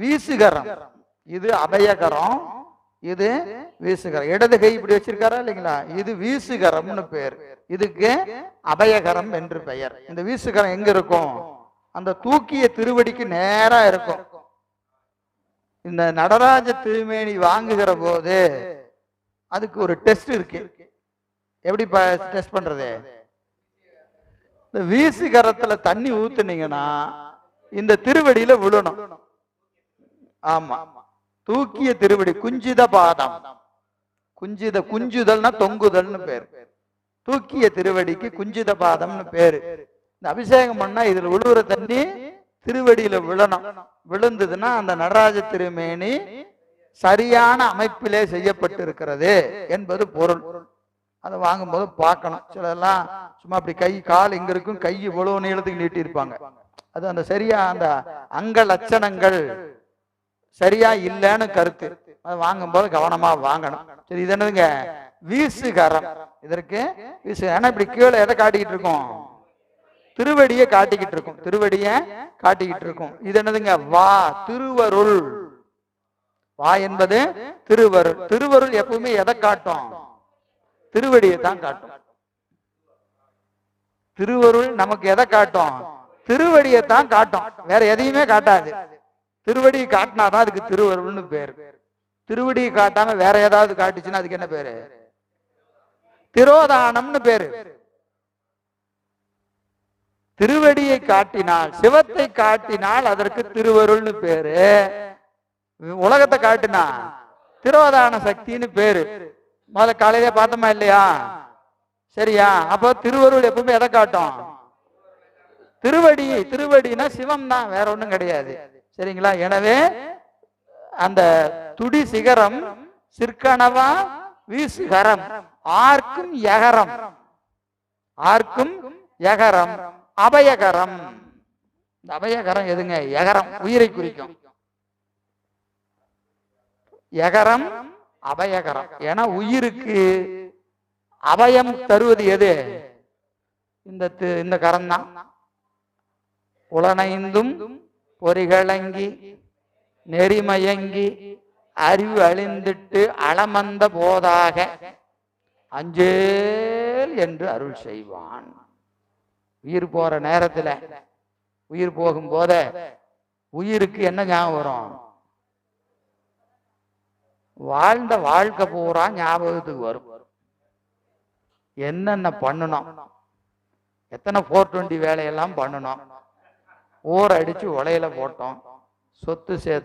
வீசுகரம். இது அபயகரம். இது வீசுகரம். இடது கை இப்படி வச்சிருக்காரா இல்லைங்களா? இது வீசுகரம்னு பேர். இதுக்கு அபயகரம் என்று பெயர். இந்த வீசுகரம் எங்க இருக்கும்? அந்த தூக்கிய திருவடிக்கு நேரா இருக்கும். இந்த நடராஜ திருமேனி வாங்குகிற போது அதுக்கு ஒரு டெஸ்ட் இருக்கு. எப்படி டெஸ்ட் பண்றது? இந்த வீசுகரத்துல தண்ணி ஊத்துனீங்கன்னா இந்த திருவடியில விழணும். ஆமா. தூக்கிய திருவடி குஞ்சித பாதம். குஞ்சித குஞ்சுதல்னா தொங்குதல்னு பேர். தூக்கிய திருவடிக்கு குஞ்சித பாதம்னு பேரு. இந்த அபிஷேகம் பண்ணா இதுல விழுவுற தண்ணி திருவடியில விழணும். விழுந்ததுன்னா அந்த நடராஜ திருமேனி சரியான அமைப்பிலே செய்யப்பட்டு இருக்கிறது என்பது பொருள். அதை வாங்கும்போது பார்க்கணும். சிலதெல்லாம் சும்மா அப்படி கை கால் இங்க இருக்கும் கை இவ்வளவு நீளத்துக்கு நீட்டி இருப்பாங்க அது அந்த சரியா அந்த அங்க லட்சணங்கள் சரியா இல்லைன்னு கருத்து. வாங்கும் வாங்கும்போது கவனமா வாங்கணும். சரி இது என்னதுங்க? வீசுகரம். இதற்கு வீசு. ஏன்னா இப்படி கீழே எதை காட்டிக்கிட்டு இருக்கோம்? திருவடியை காட்டிக்கிட்டு இருக்கும். திருவடிய காட்டிக்கிட்டு இருக்கும். இது என்னதுங்க? வா திருவருள். வா என்பது திருவருள். திருவருள் எப்பவுமே எதை காட்டும்? திருவடியை தான் காட்டும். திருவருள் நமக்கு எதை காட்டும்? திருவடியை தான் காட்டும். வேற எதையுமே காட்டாது. திருவடி காட்டினாதான் அதுக்கு திருவருள்னு பேர். திருவடி காட்டாம வேற ஏதாவது காட்டுச்சுன்னா அதுக்கு என்ன பேரு? திரோதானம்னு பேரு. திருவடியை காட்டினால் சிவத்தை காட்டினால் அதற்கு திருவருள்னு பேரு. உலகத்தை காட்டினா திரோதான சக்தின்னு பேரு. முதல்ல காலையிலே பார்த்தோமா இல்லையா? சரியா? அப்போ திருவருள் எப்பவுமே எதை காட்டும்? திருவடி திருவடினா சிவம் தான் வேற ஒன்றும் கிடையாது. சரிங்களா? எனவே அந்த துடி சிகரம் சிற்கனவா வீசுகரம் ஆர்க்கும் எகரம் ஆர்க்கும் எகரம் அபயகரம். இந்த அபயகரம் எதுங்க? எகரம் உயிரை குறிக்கும். எகரம் அபயகரம். ஏன்னா உயிருக்கு அபயம் தருவது எது? இந்த இந்த கரம் தான் புலனைந்தும் பொறிகளங்கி நெறிமயங்கி அறிவு அழிந்திட்டு அளமந்த போதாக அஞ்சேல் என்று அருள் செய்வான். உயிர் போற நேரத்துல உயிர் போகும் போத உயிருக்கு என்ன ஞாபகம் வரும்? வாழ்ந்த வாழ்க்கை பூரா ஞாபகத்துக்கு வரும். என்னென்ன பண்ணணும்? எத்தனை ஃபோர் டுவெண்ட்டி வேலையெல்லாம் பண்ணணும்? ஊர் அடிச்சு உலையில போட்டோம். சொத்து சேர்த்து